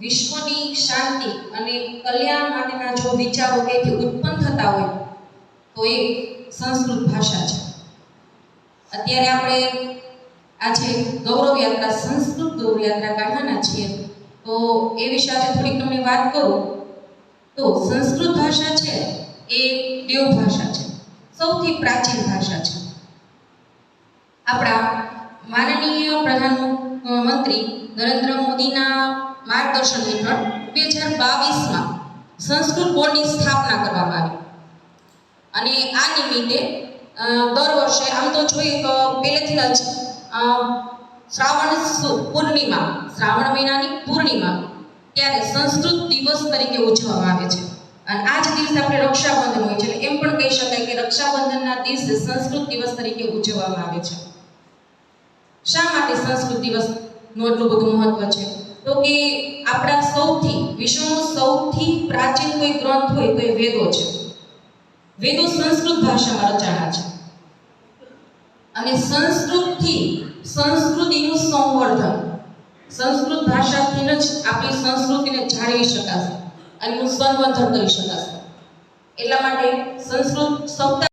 વિશ્વની શાંતિ અને કલ્યાણ માટેના જો વિચારો કઈથી ઉત્પન્ન થતા હોય, તો એ સંસ્કૃત ભાષા છે. અત્યારે આપણે આજે ગૌરવ યાત્રા, સંસ્કૃત ગૌરવ યાત્રા કાઢવાના છીએ, તો એ વિશે આજે થોડીક તમને વાત કરું, તો સંસ્કૃત ભાષા છે એ દેવ ભાષા છે. સૌથી પ્રાચીન ભાષા છે. આપણા માનનીય પ્રધાનમંત્રી નરેન્દ્ર મોદીના માર્ગદર્શન હેઠળ બે હજાર બાવીસમાં સંસ્કૃત બોર્ડની સ્થાપના કરવામાં આવી. અને આ નિમિત્તે દર વર્ષે આમ તો જોઈએ તો પહેલેથી જ શ્રાવણ પૂર્ણિમા, શ્રાવણ મહિનાની પૂર્ણિમા ત્યારે સંસ્કૃત દિવસ તરીકે ઉજવવામાં આવે છે. અને આ જ દિવસે આપણે રક્ષાબંધન હોય છે. એમ પણ કહી શકાય કે રક્ષાબંધનના દિવસે સંસ્કૃત દિવસ તરીકે ઉજવવામાં આવે છે. શા માટે સંસ્કૃત દિવસનું એટલું બધું મહત્વ છે. તો કે આપણા સૌથી, વિશ્વનો સૌથી પ્રાચીન કોઈ ગ્રંથ હોય તો એ વેદો છે. વેદો સંસ્કૃત ભાષામાં રચાણા છે. અને સંસ્કૃતથી સંસ્કૃતિનું સંવર્ધન, સંસ્કૃત ભાષાથી જ આપણી સંસ્કૃતિને જાળવી શકાશે અને એનું સંવર્ધન કરી શકાશે. એટલા માટે સંસ્કૃત સપ્તાહ